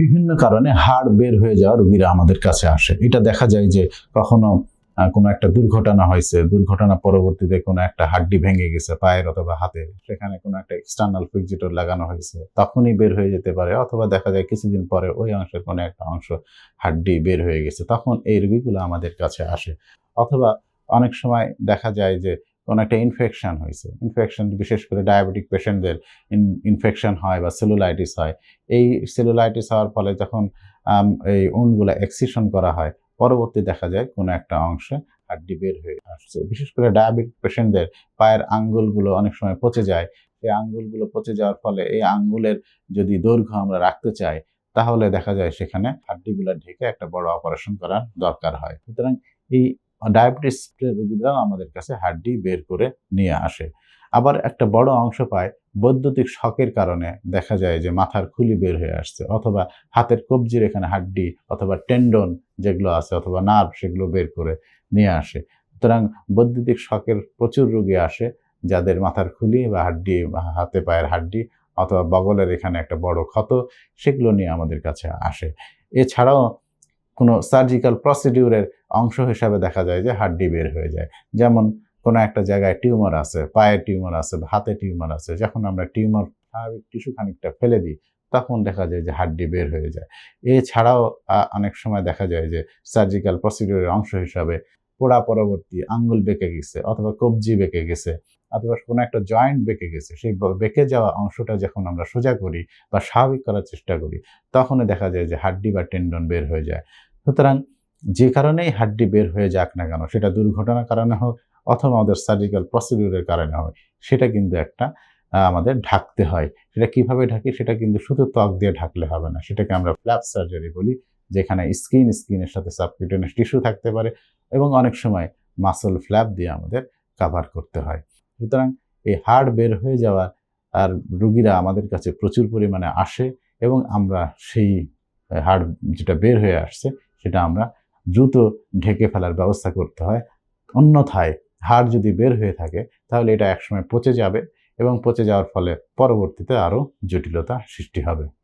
বিভিন্ন কারণে হাড় বের হয়ে যাওয়া রোগীরা আমাদের কাছে আসে। এটা দেখা যায় যে কখনো কোনো একটা দুর্ঘটনা হয়েছে, দুর্ঘটনা পরবর্তীতে কোনো একটা হাড্ডি ভেঙে গেছে পায়ের অথবা হাতে, সেখানে কোনো একটা এক্সটার্নাল ফিক্সিটর লাগানো হয়েছে, তখনই বের হয়ে যেতে পারে। অথবা দেখা যায় কিছুদিন পরে ওই অংশের কোনো একটা অংশ হাড্ডি বের হয়ে গেছে, তখন এই রোগীগুলো আমাদের কাছে আসে। অথবা অনেক সময় দেখা যায় যে কোনো একটা ইনফেকশন হয়েছে। ইনফেকশন বিশেষ করে ডায়াবেটিক পেশেন্টদের ইনফেকশন হয় বা সেলুলাইটিস হয়। এই সেলুলাইটিস হওয়ার ফলে যখন এই উনগুলো এক্সিশন করা হয়, পরবর্তী দেখা যায় কোনো একটা অংশে হাড্ডি বের হয়ে আসছে। বিশেষ করে ডায়াবেটিক পেশেন্টদের পায়ের আঙ্গুলগুলো অনেক সময় পচে যায়। এই আঙ্গুলগুলো পচে যাওয়ার ফলে এই আঙ্গুলের যদি দৈর্ঘ্য আমরা রাখতে চাই, তাহলে দেখা যায় সেখানে হাড্ডিগুলো ঢেকে একটা বড় অপারেশন করার দরকার হয়। সুতরাং এই ডায়াবেটিস রোগীরাও আমাদের কাছে হাড্ডি বের করে নিয়ে আসে। আবার একটা বড় অংশ পায় বৈদ্যুতিক শকের কারণে দেখা যায় যে মাথার খুলি বের হয়ে আসছে অথবা হাতের কবজির এখানে হাড্ডি অথবা টেন্ডন যেগুলো আছে অথবা নার্ভ সেগুলো বের করে নিয়ে আসে। সুতরাং বৈদ্যুতিক শকের প্রচুর রোগী আসে যাদের মাথার খুলি বা হাড্ডি হাতে পায়ের হাড্ডি অথবা বগলের এখানে একটা বড় ক্ষত সেগুলো নিয়ে আমাদের কাছে আসে। এছাড়াও কোনো সার্জিক্যাল প্রসিডিউরের অংশ হিসাবে দেখা যায় যে হাড্ডি বের হয়ে যায়। যেমন কোনো একটা জায়গায় টিউমার আছে, পায়ে টিউমার আছে হাতে টিউমার আছে, যখন আমরা টিউমার স্বাভাবিক টিস্যু খানিকটা ফেলে দিই, তখন দেখা যায় যে হাড্ডি বের হয়ে যায়। এছাড়াও অনেক সময় দেখা যায় যে সার্জিক্যাল প্রসিডিউরের অংশ হিসাবে পোড়া পরবর্তী আঙ্গুল বেঁকে গেছে অথবা কবজি বেঁকে গেছে অথবা কোনো একটা জয়েন্ট বেঁকে গেছে, সেই বেঁকে যাওয়া অংশটা যখন আমরা সোজা করি বা স্বাভাবিক করার চেষ্টা করি, তখনই দেখা যায় যে হাড্ডি বা টেন্ডন বের হয়ে যায়। সুতরাং যে কারণেই হাড্ডি বের হয়ে যাক না কেন, সেটা দুর্ঘটনার কারণে হোক অথবা আমাদের সার্জিক্যাল প্রসিডিউরের কারণে হোক, সেটা কিন্তু একটা আমাদের ঢাকতে হয়। সেটা কীভাবে ঢাকি সেটা কিন্তু শুধু ত্বক দিয়ে ঢাকলে হবে না, সেটাকে আমরা ফ্ল্যাপ সার্জারি বলি, যেখানে স্কিন স্কিনের সাথে সাবকিউটেনিয়াস টিস্যু থাকতে পারে এবং অনেক সময় মাসল ফ্ল্যাপ দিয়ে আমাদের কাভার করতে হয়। সুতরাং এই হাড় বের হয়ে যাওয়া আর রুগীরা আমাদের কাছে প্রচুর পরিমাণে আসে এবং আমরা সেই হাড় যেটা বের হয়ে আসছে সেটা আমরা দ্রুত ঢেকে ফেলার ব্যবস্থা করতে হয়। অন্যথায় হাড় যদি বের হয়ে থাকে, তাহলে এটা একসময় পচে যাবে এবং পচে যাওয়ার ফলে পরবর্তীতে আরও জটিলতা সৃষ্টি হবে।